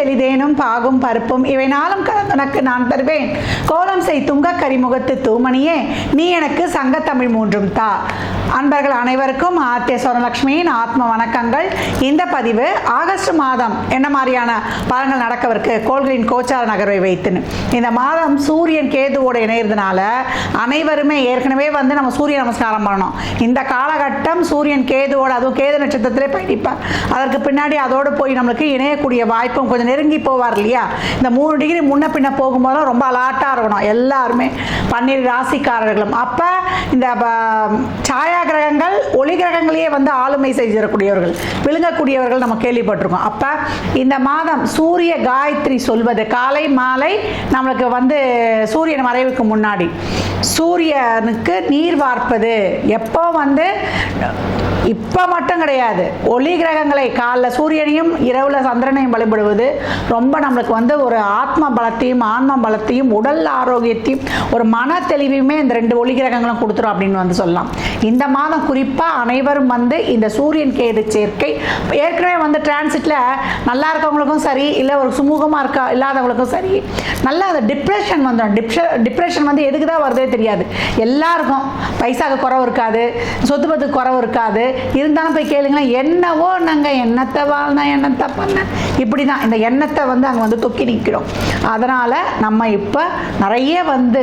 தெளிதேனும் பாகும் பருப்பும் இவை நாளும் கலந்துனக்கு நான் தருவேன். கோலம் செய் துங்க கரிமுகத்து தூமணியே நீ எனக்கு சங்க தமிழ் மூன்றும் தா. அன்பர்கள் அனைவருக்கும் ஆத்திய சுவரலட்சுமியின் ஆத்ம வணக்கங்கள். இந்த பதிவு ஆகஸ்ட் மாதம் என்ன மாதிரியான பலன்கள் நடக்கவிருக்கு? கோள்களின் கோச்சார நகர்வை வைத்துன்னு. இந்த மாதம் சூரியன் கேதுவோட இணையிறதுனால அனைவருமே ஏற்கனவே வந்து நம்ம சூரிய நமஸ்காரம் பண்ணணும். இந்த காலகட்டம் சூரியன் கேதுவோட அதுவும் கேது நட்சத்திரத்திலே பயணிப்பார் அதற்கு பின்னாடி அதோடு போய் நம்மளுக்கு இணையக்கூடிய வாய்ப்பும் கொஞ்சம் நெருங்கி போவார் இல்லையா இந்த மூணு டிகிரி முன்ன பின்ன போகும்போதும் ரொம்ப அலாட்டாக இருக்கணும். எல்லாருமே. பன்னீர் ராசிக்காரர்களும். அப்போ இந்த ப- சாயா கிரகங்கள் ஒளி கிரகங்களையே வந்து ஆளுமை செய்திடக்கூடியவர்கள் விழுங்கக்கூடியவர்கள் நம்ம கேள்விப்பட்டிருக்கோம். அப்போ இந்த மாதம் சூரிய காயத்ரி சொல்வது காலை மாலை நம்மளுக்கு வந்து சூரியன் மறைவுக்கு முன்னாடி. சூரியனுக்கு நீர் வார்ப்பது. எப்போ வந்து இப்போ மட்டும் கிடையாது. ஒளி கிரகங்களை காலைல சூரியனையும் இரவில் சந்திரனையும் வழிபடுவது ரொம்ப நம்மளுக்கு வந்து ஒரு ஆத்ம பலத்தையும் ஆன்ம பலத்தையும் உடல் ஆரோக்கியத்தையும் ஒரு மன தெளிவையுமே இந்த ரெண்டு ஒளி கிரகங்களும் கொடுத்துரும் அப்படின்னு வந்து சொல்லலாம். இந்த மாதம் குறிப்பாக அனைவரும் வந்து இந்த சூரியன் கேது சேர்க்கை ஏற்கனவே வந்து டிரான்சிட்டில் நல்லா இருக்கவங்களுக்கும் சரி இல்லை ஒரு சுமூகமாக இருக்கா இல்லாதவங்களுக்கும் சரி நல்லா அந்த டிப்ரெஷன் வந்துடும் டிப்ஷ டிப்ரெஷன் வந்து எதுக்கு தான் வருதே தெரியாது. எல்லாருக்கும் பைசாக்கு குறவு இருக்காது சொத்து பத்துக்கு குறவு இருக்காது இருந்தாலும் போய் கேளுங்களேன் என்னவோ நாங்கள் எண்ணத்தை வாழ்ந்தா எண்ணத்தை பண்ண. இப்படி தான் இந்த எண்ணத்தை வந்து அங்கே வந்து தொக்கி நிற்கிறோம் அதனால் நம்ம இப்போ நிறைய வந்து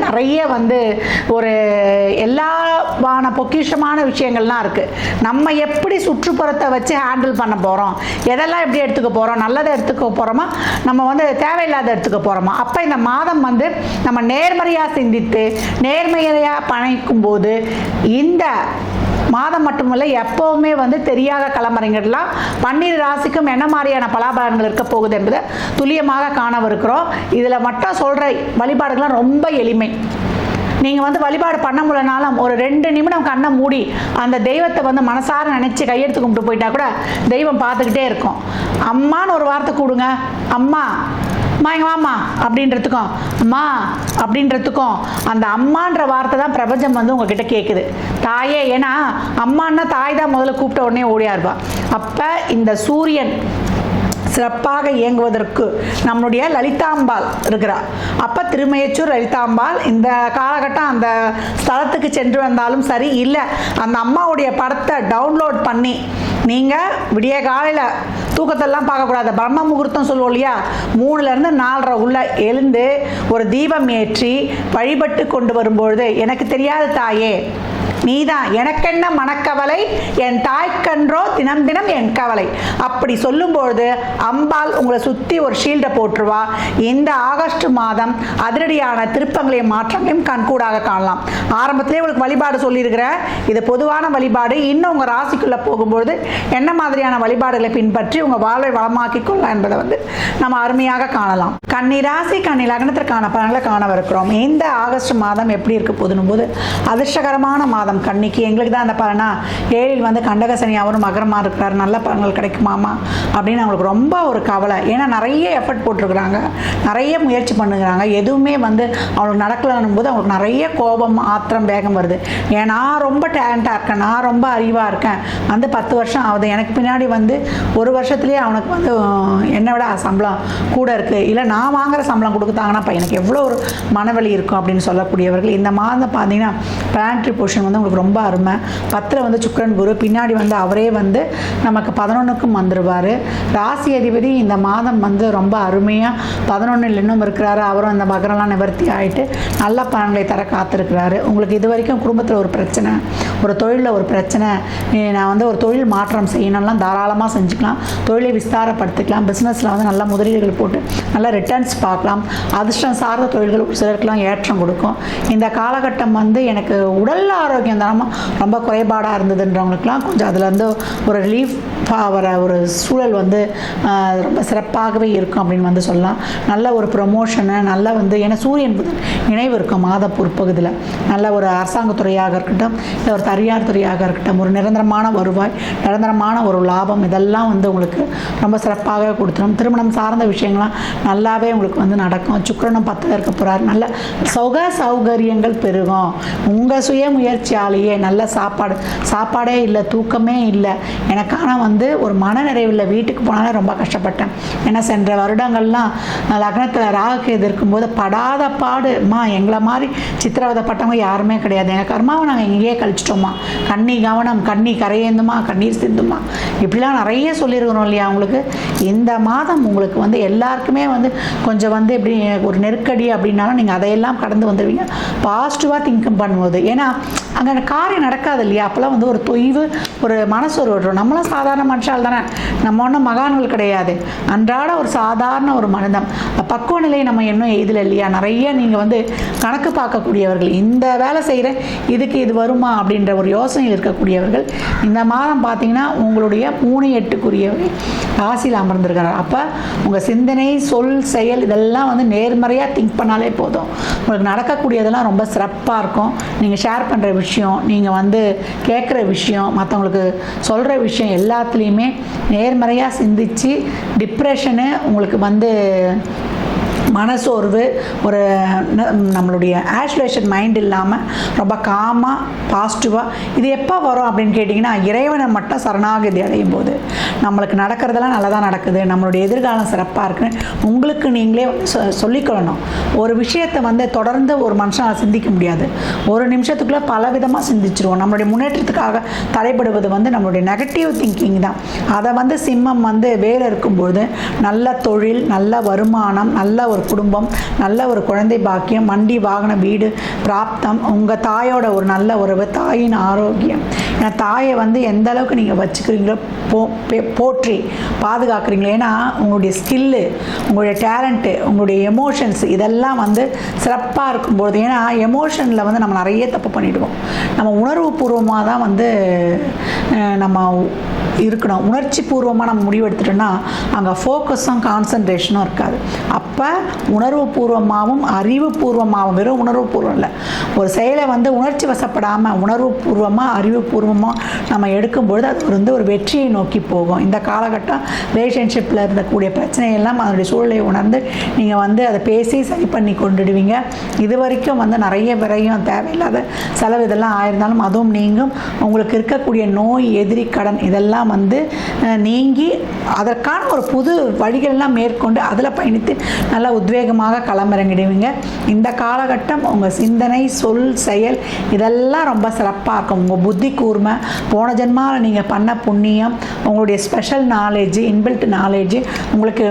நிறைய வந்து ஒரு எல்லாவான பொக்கிஷமான விஷயங்கள்லாம் இருக்குது நம்ம எப்படி சுற்றுப்புறத்தை வச்சு ஹேண்டில் பண்ண போகிறோம் எதெல்லாம் எப்படி எடுத்துக்க போகிறோம் நல்லதை எடுத்துக்க போகிறோமா நம்ம வந்து தேவையில்லாத எடுத்துக்க போகிறோமா அப்போ இந்த மாதம் வந்து நம்ம நேர்மறையாக சிந்தித்து நேர்மையாக பணிக்கும் போது இந்த மாதம் மட்டுமல்ல எப்போவுமே வந்து தெரியாத கிளம்புறீங்கலாம் பன்னீர் ராசிக்கும் என்ன மாதிரியான பலாபலன்கள் இருக்க போகுது என்பதை துல்லியமாக காணவிருக்கிறோம். இதில் மட்டும் சொல்கிற வழிபாடுகள்லாம் ரொம்ப எளிமை. நீங்கள் வந்து வழிபாடு பண்ண முடியலனாலும் ஒரு ரெண்டு நிமிடம் கண்ணை மூடி அந்த தெய்வத்தை வந்து மனசார நினச்சி கையெடுத்து கும்பிட்டு போயிட்டா கூட தெய்வம் பார்த்துக்கிட்டே இருக்கும். அம்மான்னு ஒரு வார்த்தை கூடுங்க. அம்மா மா எங்க வாம்மா அப்படின்றதுக்கும் அம்மா அப்படின்றதுக்கும் அந்த அம்மான்ற வார்த்தை தான் பிரபஞ்சம் வந்து உங்ககிட்ட கேட்குது தாயே ஏன்னா அம்மான்னா தாய் தான் முதல்ல கூப்பிட்ட உடனே ஓடியா இருப்பா அப்போ இந்த சூரியன் சிறப்பாக இயங்குவதற்கு நம்மளுடைய லலிதாம்பாள் இருக்கிறா. அப்போ திருமயச்சூர் லலிதாம்பாள் இந்த காலகட்டம் அந்த ஸ்தலத்துக்கு சென்று வந்தாலும் சரி இல்லை அந்த அம்மாவுடைய படத்தை டவுன்லோட் பண்ணி நீங்கள் விடிய காலையில் தூக்கத்தெல்லாம் பார்க்கக்கூடாது. பிரம்ம முகூர்த்தம் சொல்லுவோம் இல்லையா? மூணுலேருந்து நாலரை உள்ள எழுந்து ஒரு தீபம் ஏற்றி வழிபட்டு கொண்டு வரும்பொழுது எனக்கு தெரியாத தாயே நீதான். எனக்கென்ன மனக்கவலை? என் தாய்க்கன்றோ தினம் தினம் என் கவலை. அப்படி சொல்லும்பொழுது அம்பாள் உங்களை சுற்றி ஒரு ஷீல்டை போட்டுருவா. இந்த ஆகஸ்ட் மாதம் அதிரடியான திருப்பங்களையும் மாற்றங்களையும் கண்கூடாக காணலாம். ஆரம்பத்திலே உங்களுக்கு வழிபாடு சொல்லியிருக்கிறேன் இது பொதுவான வழிபாடு. இன்னும் உங்கள் ராசிக்குள்ளே போகும்பொழுது என்ன மாதிரியான வழிபாடுகளை பின்பற்றி உங்கள் வாழ்வை வளமாக்கி கொள்ளலாம் என்பதை வந்து நம்ம அருமையாக காணலாம். கன்னி ராசி கன்னி லக்னத்திற்கான பலன்களை காணவிருக்கிறோம். இந்த ஆகஸ்ட் மாதம் எப்படி இருக்க போதுன்னு போது அதிர்ஷ்டகரமான மாதம். கன்னிக்கு எங்களுக்கு தான் அந்த பலனா. ஏழில் வந்து கண்டகசனி அவரும் மகரமாக இருக்கிறார். நல்ல பலன்கள் கிடைக்குமாமா அப்படின்னு அவங்களுக்கு ரொம்ப ஒரு கவலை. ஏன்னா நிறைய எஃபர்ட் போட்டிருக்கிறாங்க. நிறைய முயற்சி பண்ணுகிறாங்க. எதுவுமே வந்து அவங்களுக்கு நடக்கலன்னும் போது அவங்களுக்கு நிறைய கோபம் ஆத்திரம் வேகம் வருது. ஏன் நான் ரொம்ப டேலண்ட்டாக இருக்கேன். நான் ரொம்ப அறிவாக இருக்கேன். வந்து பத்து வருஷம் ஆகுது. எனக்கு பின்னாடி வந்து ஒரு வருஷத்துலேயே அவனுக்கு வந்து என்னை விட சம்பளம் கூட இருக்குது இல்லை நான் வாங்குற சம்பளம் கொடுத்தாங்கன்னா அப்போ எனக்கு எவ்வளோ ஒரு மனவெளி இருக்கும் அப்படின்னு சொல்லக்கூடியவர்கள் இந்த மாதம் பார்த்தீங்கன்னா பேண்ட்ரி போர்ஷன் வந்து உங்களுக்கு ரொம்ப அருமை. பத்தில் வந்து சுக்கரன் குரு பின்னாடி வந்து அவரே வந்து நமக்கு பதினொன்றுக்கும் வந்துடுவார் ராசி அதிபதி இந்த மாதம் வந்து ரொம்ப அருமையாக பதினொன்றில் இன்னும் இருக்கிறாரு. அவரும் அந்த மகரெல்லாம் நிவர்த்தி ஆகிட்டு நல்ல பலன்களை தர காத்திருக்கிறாரு. உங்களுக்கு இது வரைக்கும் குடும்பத்தில் ஒரு பிரச்சனை ஒரு தொழிலில் ஒரு பிரச்சனை நான் வந்து ஒரு தொழில் மாற்றம் செய்யணும்லாம் தாராளமாக செஞ்சுக்கலாம். தொழிலை விஸ்தாரப்படுத்திக்கலாம். பிஸ்னஸில் வந்து நல்ல முதலீடுகள் போட்டு நல்ல ரிட்டர்ன்ஸ் பார்க்கலாம். அதிர்ஷ்டம் சார்ந்த தொழில்கள் ஒரு சிலருக்குலாம் ஏற்றம் கொடுக்கும். இந்த காலகட்டம் வந்து எனக்கு உடல் ஆரோக்கியம் தானமாக ரொம்ப குறைபாடாக இருந்ததுன்றவங்களுக்குலாம் கொஞ்சம் அதுலேருந்து ஒரு ரிலீஃப் வர ஒரு சூழல் வந்து ரொம்ப சிறப்பாகவே இருக்கும் அப்படின்னு வந்து சொல்லலாம். நல்ல ஒரு ப்ரொமோஷனு நல்ல வந்து ஏன்னா சூரியன் புதன் இணைவு இருக்கும் மாத பிற்பகுதியில் நல்ல ஒரு அரசாங்கத்துறையாக இருக்கட்டும் இல்லை ஒரு தனியார் துறையாக இருக்கட்டும் ஒரு நிரந்தரமான வருவாய் நிரந்தரமான ஒரு லாபம் இதெல்லாம் வந்து உங்களுக்கு ரொம்ப சிறப்பாகவே கொடுத்துரும். திருமணம் சார்ந்த விஷயங்கள்லாம் நல்லாவே உங்களுக்கு வந்து நடக்கும். சுக்கரனும் பத்தில் இருக்க போகிறார் நல்ல சுக சௌகரியங்கள் பெருகும். உங்கள் சுய முயற்சி முயற்சியாலேயே நல்ல சாப்பாடு சாப்பாடே இல்லை தூக்கமே இல்லை. எனக்கான வந்து ஒரு மனநிறைவில் வீட்டுக்கு போனாலே ரொம்ப கஷ்டப்பட்டேன். ஏன்னா சென்ற வருடங்கள்லாம் லக்னத்தில் ராகுக்கு இருக்கும்போது படாத பாடுமா எங்களை மாதிரி சித்திரவதைப்பட்டவங்க யாருமே கிடையாது. எங்கள் கர்மாவை நாங்கள் இங்கேயே கழிச்சிட்டோமா? கண்ணி கவனம் கண்ணி கரையேந்துமா கண்ணீர் சிந்துமா? இப்படிலாம் நிறைய சொல்லியிருக்கிறோம் இல்லையா உங்களுக்கு? இந்த மாதம் உங்களுக்கு வந்து எல்லாருக்குமே வந்து கொஞ்சம் வந்து எப்படி ஒரு நெருக்கடி அப்படின்னாலும் நீங்கள் அதையெல்லாம் கடந்து வந்துடுவீங்க பாசிட்டிவாக திங்க் பண்ணும்போது ஏன்னா அங்கே காரியம் நடக்காது இல்லையா? அப்போல்லாம் வந்து ஒரு தொய்வு ஒரு மனசு ஒரு வரும் நம்மளும் சாதாரண மனுஷால் தானே. நம்ம ஒன்றும் மகான்கள் கிடையாது. அன்றாட ஒரு சாதாரண ஒரு மனிதம் பக்குவ நிலை நம்ம இன்னும் எதில் இல்லையா? நிறைய நீங்கள் வந்து கணக்கு பார்க்கக்கூடியவர்கள் இந்த வேலை செய்கிறேன் இதுக்கு இது வருமா? அப்படின்ற ஒரு யோசனை இருக்கக்கூடியவர்கள் இந்த மாதம் பார்த்தீங்கன்னா உங்களுடைய மூணு எட்டுக்குரியவை ராசியில் அமர்ந்திருக்கிறார். அப்போ உங்கள் சிந்தனை சொல் செயல் இதெல்லாம் வந்து நேர்மறையாக திங்க் பண்ணாலே போதும். உங்களுக்கு நடக்கக்கூடியதெல்லாம் ரொம்ப சிறப்பாக இருக்கும். நீங்கள் ஷேர் பண்ணுற விஷயம் விஷயம் நீங்கள் வந்து கேட்குற விஷயம் மற்றவங்களுக்கு சொல்கிற விஷயம் எல்லாத்துலேயுமே நேர்மறையாக சிந்திச்சு டிப்ரெஷனு உங்களுக்கு வந்து மனசோர்வு ஒரு நம்மளுடைய ஆஷ்லேஷன் மைண்ட் இல்லாமல் ரொம்ப காமாக பாசிட்டிவாக இது எப்போ வரும் அப்படின்னு கேட்டிங்கன்னா இறைவனை மட்டும் சரணாகதி அடையும் போது. நம்மளுக்கு நடக்கிறதெல்லாம் நல்லதாக நடக்குது நம்மளுடைய எதிர்காலம் சிறப்பாக இருக்குன்னு உங்களுக்கு நீங்களே சொ- சொல்லிக்கொள்ளணும். ஒரு விஷயத்தை வந்து தொடர்ந்து ஒரு மனுஷனால் சிந்திக்க முடியாது. ஒரு நிமிஷத்துக்குள்ளே பல விதமாக சிந்திச்சிருவோம். நம்மளுடைய முன்னேற்றத்துக்காக தடைபடுவது வந்து நம்மளுடைய நெகட்டிவ் திங்கிங் தான். அதை வந்து சிம்மம் வந்து வேலை இருக்கும்போது நல்ல தொழில் நல்ல வருமானம் நல்ல ஒரு குடும்பம் நல்ல ஒரு குழந்தை பாக்கியம் வண்டி வாகன வீடு பிராப்தம் உங்கள் தாயோட ஒரு நல்ல உறவு தாயின் ஆரோக்கியம். ஏன்னா தாயை வந்து எந்த அளவுக்கு நீங்கள் வச்சுக்கிறீங்களோ போ போற்றி பாதுகாக்கிறீங்களோ ஏன்னா உங்களுடைய ஸ்கில்லு உங்களுடைய டேலண்ட்டு உங்களுடைய எமோஷன்ஸ் இதெல்லாம் வந்து சிறப்பாக இருக்கும்போது ஏன்னா எமோஷனில் வந்து நம்ம நிறைய தப்பு பண்ணிவிடுவோம் நம்ம உணர்வு பூர்வமாக தான் வந்து நம்ம இருக்கணும். உணர்ச்சி பூர்வமாக நம்ம முடிவு எடுத்துட்டோம்னா அங்கே ஃபோக்கஸும் கான்சன்ட்ரேஷனும் இருக்காது. அப்போ உணர்வு பூர்வமாகவும் அறிவு பூர்வமாகவும் வெறும் உணர்வு பூர்வம் இல்லை. ஒரு செயலை வந்து உணர்ச்சி வசப்படாமல் உணர்வு பூர்வமாக அறிவு பூர்வமாக நம்ம எடுக்கும்பொழுது அது வந்து ஒரு வெற்றியை நோக்கி போகும். இந்த காலகட்டம் ரிலேஷன்ஷிப்பில் இருந்தக்கூடிய பிரச்சனையெல்லாம் அதனுடைய சூழலை உணர்ந்து நீங்கள் வந்து அதை பேசி சரி பண்ணி கொண்டுடுவீங்க. இது வரைக்கும் வந்து நிறைய விரையும் தேவையில்லாத செலவு இதெல்லாம் ஆயிருந்தாலும் அதுவும் நீங்கும். உங்களுக்கு இருக்கக்கூடிய நோய் எதிரி கடன் இதெல்லாம் வந்து நீங்கி அதற்கான ஒரு புது வழிகள்லாம் மேற்கொண்டு அதில் பயணித்து நல்லா உத்வேகமாக களமிறங்கிடுவீங்க. இந்த காலகட்டம் உங்கள் சிந்தனை சொல் செயல் இதெல்லாம் ரொம்ப சிறப்பாக இருக்கும். உங்கள் புத்தி கூர்மை போன ஜென்மாவில் நீங்கள் பண்ண புண்ணியம் உங்களுடைய ஸ்பெஷல் நாலேஜ் இன்பில்ட் நாலேஜ் உங்களுக்கு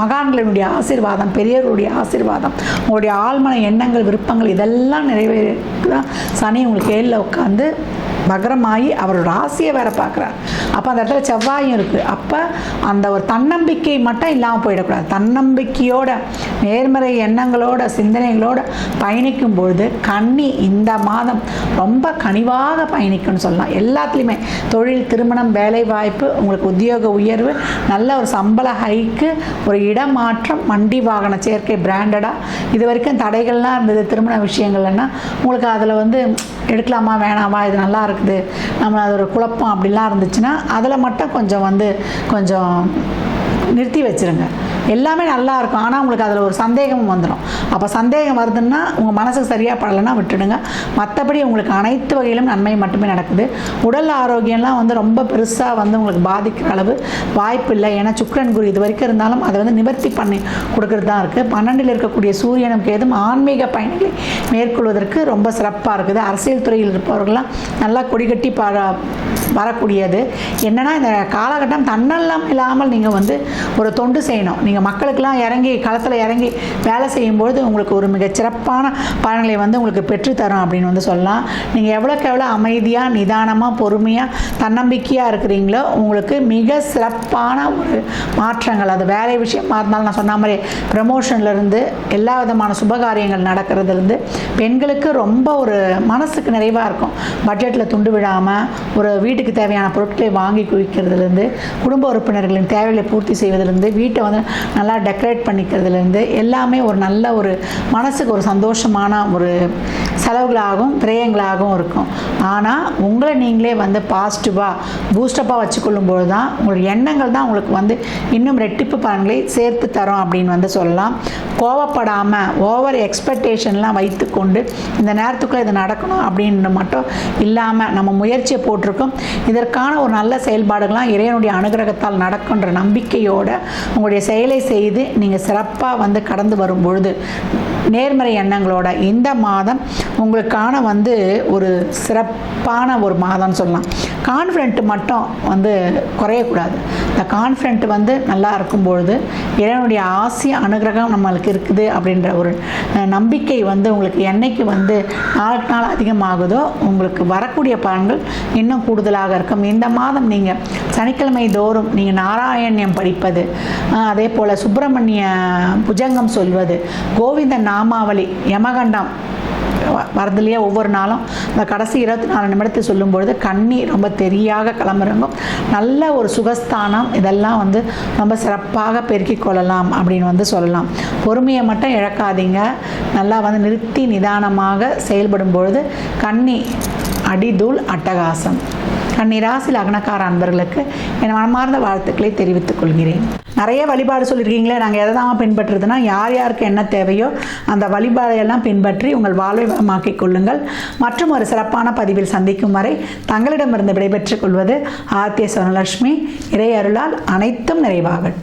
மகான்களுடைய ஆசீர்வாதம் பெரியவர்களுடைய ஆசீர்வாதம் உங்களுடைய ஆழ்மன எண்ணங்கள் விருப்பங்கள் இதெல்லாம் நிறைவேறதான் சனி உங்களுக்கு ஏழில் உட்காந்து பகரமாகி அவர் ராசியை வேற பார்க்குறார். அப்போ அந்த இடத்துல செவ்வாயும் இருக்குது அப்போ அந்த ஒரு தன்னம்பிக்கை மட்டும் இல்லாமல் போயிடக்கூடாது. தன்னம்பிக்கையோட நேர்மறை எண்ணங்களோட சிந்தனைகளோட பயணிக்கும் பொழுது கன்னி இந்த மாதம் ரொம்ப கனிவாக பயணிக்கும்னு சொல்லலாம். எல்லாத்துலேயுமே தொழில் திருமணம் வேலை வாய்ப்பு உங்களுக்கு உத்தியோக உயர்வு நல்ல ஒரு சம்பள ஹைக்கு ஒரு இடமாற்றம் வண்டி வாகன சேர்க்கை பிராண்டடாக இது வரைக்கும் தடைகள்லாம் இருந்தது. திருமண விஷயங்கள்னா உங்களுக்கு அதில் வந்து எடுக்கலாமா வேணாமா இது நல்லா இருக்குது. நம்ம அது ஒரு குழப்பம் அப்படிலாம் இருந்துச்சுன்னா அதில் மட்டும் கொஞ்சம் வந்து கொஞ்சம் நிறுத்தி வச்சுருங்க. எல்லாமே நல்லா இருக்கும். ஆனால் உங்களுக்கு அதில் ஒரு சந்தேகமும் வந்துடும் அப்போ சந்தேகம் வருதுன்னா உங்கள் மனசுக்கு சரியாக படலைன்னா விட்டுடுங்க. மற்றபடி உங்களுக்கு அனைத்து வகையிலும் நன்மை மட்டுமே நடக்குது. உடல் ஆரோக்கியம்லாம் வந்து ரொம்ப பெருசாக வந்து உங்களுக்கு பாதிக்கிற அளவு வாய்ப்பு இல்லை. ஏன்னா சுக்கிரன் குரு இது வரைக்கும் இருந்தாலும் அதை வந்து நிவர்த்தி பண்ணி கொடுக்கறது தான் இருக்குது பன்னெண்டில் இருக்கக்கூடிய சூரியனுக்கு ஏதும் ஆன்மீக பயணிகளை மேற்கொள்வதற்கு ரொம்ப சிறப்பாக இருக்குது. அரசியல் துறையில் இருப்பவர்கள்லாம் நல்லா கொடிகட்டி பா வரக்கூடியது. என்னென்னா இந்த காலகட்டம் தன்னெல்லாம் இல்லாமல் நீங்கள் வந்து ஒரு தொண்டு செய்யணும். நீங்கள் மக்களுக்கெல்லாம் இறங்கி களத்தில் இறங்கி வேலை செய்யும்பொழுது உங்களுக்கு ஒரு மிகச்சிறப்பான பலன்களை வந்து உங்களுக்கு பெற்றுத்தரும் அப்படின்னு வந்து சொல்லலாம். நீங்கள் எவ்வளோக்கு எவ்வளோ அமைதியாக நிதானமாக பொறுமையாக தன்னம்பிக்கையாக இருக்கிறீங்களோ உங்களுக்கு மிக சிறப்பான ஒரு மாற்றங்கள். அது வேலை விஷயமா இருந்தாலும் நான் சொன்ன மாதிரி ப்ரமோஷன்லேருந்து எல்லா விதமான சுபகாரியங்கள் நடக்கிறதுலேருந்து பெண்களுக்கு ரொம்ப ஒரு மனசுக்கு நிறைவாக இருக்கும். பட்ஜெட்டில் துண்டு விழாமல் ஒரு வீட்டுக்கு தேவையான பொருட்களை வாங்கி குவிக்கிறதுலேருந்து குடும்ப உறுப்பினர்களின் தேவைகளை பூர்த்தி செய்வதிலிருந்து வீட்டை வந்து நல்லா டெக்கரேட் பண்ணிக்கிறதுலேருந்து எல்லாமே ஒரு நல்ல ஒரு மனசுக்கு ஒரு சந்தோஷமான ஒரு செலவுகளாகவும் விரயங்களாகவும் இருக்கும். ஆனால் உங்களை நீங்களே வந்து பாசிட்டிவாக பூஸ்டப்பாக வச்சுக்கொள்ளும்போது தான் உங்களுடைய எண்ணங்கள் தான் உங்களுக்கு வந்து இன்னும் ரெட்டிப்பு பலன்களை சேர்த்து தரும் அப்படின்னு வந்து சொல்லலாம். கோவப்படாமல் ஓவர் எக்ஸ்பெக்டேஷன்லாம் வைத்துக்கொண்டு இந்த நேரத்துக்குள்ளே இது நடக்கணும் அப்படின்னு மட்டும் இல்லாமல் நம்ம முயற்சியை போட்டிருக்கோம். இதற்கான ஒரு நல்ல செயல்பாடுகள்லாம் இறைவனுடைய அனுகிரகத்தால் நடக்குன்ற நம்பிக்கையோடு உங்களுடைய செயலை செய்து நீங்கள் சிறப்பாக வந்து கடந்து வரும் பொழுது நேர்மறை எண்ணங்களோட இந்த மாதம் உங்களுக்கான வந்து ஒரு சிறப்பான ஒரு மாதம்னு சொல்லலாம். கான்ஃபிடென்ட் மட்டும் வந்து குறையக்கூடாது. இந்த கான்ஃபிடென்ட் வந்து நல்லா இருக்கும் பொழுது இறைவனுடைய ஆசை அனுகிரகம் நம்மளுக்கு இருக்குது அப்படின்ற ஒரு நம்பிக்கை வந்து உங்களுக்கு என்னைக்கு வந்து நாளுக்கு நாள் அதிகமாகுதோ உங்களுக்கு வரக்கூடிய பலன்கள் இன்னும் கூடுதலாக இருக்கும். இந்த மாதம் நீங்கள் சனிக்கிழமை தோறும் நீங்கள் நாராயணியம் படிப்பது அதே போல் சுப்பிரமணிய புஜங்கம் சொல்வது கோவிந்த நாமாவளி யமகண்டம். வரதுலையே ஒவ்வொரு நாளும். இந்த கடைசி இருபத்தி நாலு நிமிடத்தை சொல்லும்பொழுது கண்ணீர் ரொம்ப தெரியாக கிளம்புறங்கும். நல்ல ஒரு சுகஸ்தானம் இதெல்லாம் வந்து ரொம்ப சிறப்பாக பெருக்கிக் கொள்ளலாம் அப்படின்னு வந்து சொல்லலாம். பொறுமையை மட்டும் இழக்காதீங்க. நல்லா வந்து நிறுத்தி நிதானமாக செயல்படும் பொழுது கண்ணி அடிதூள் அட்டகாசம். கன்னிராசி லக்னக்கார அன்பர்களுக்கு என் மனமார்ந்த வாழ்த்துக்களை தெரிவித்துக் கொள்கிறேன். நிறைய வழிபாடு சொல்லியிருக்கீங்களே நாங்கள் எதை தான் பின்பற்றுறதுன்னா யார் யாருக்கு என்ன தேவையோ அந்த வழிபாடையெல்லாம் பின்பற்றி உங்கள் வாழ்வை வளமாக்கிக் கொள்ளுங்கள். மற்றும் ஒரு சிறப்பான பதிவில் சந்திக்கும் வரை தங்களிடமிருந்து விடைபெற்றுக் கொள்வது ஆர்த்திய சுவனலட்சுமி இறையருளால் அனைத்தும் நிறைவாகட்டும்.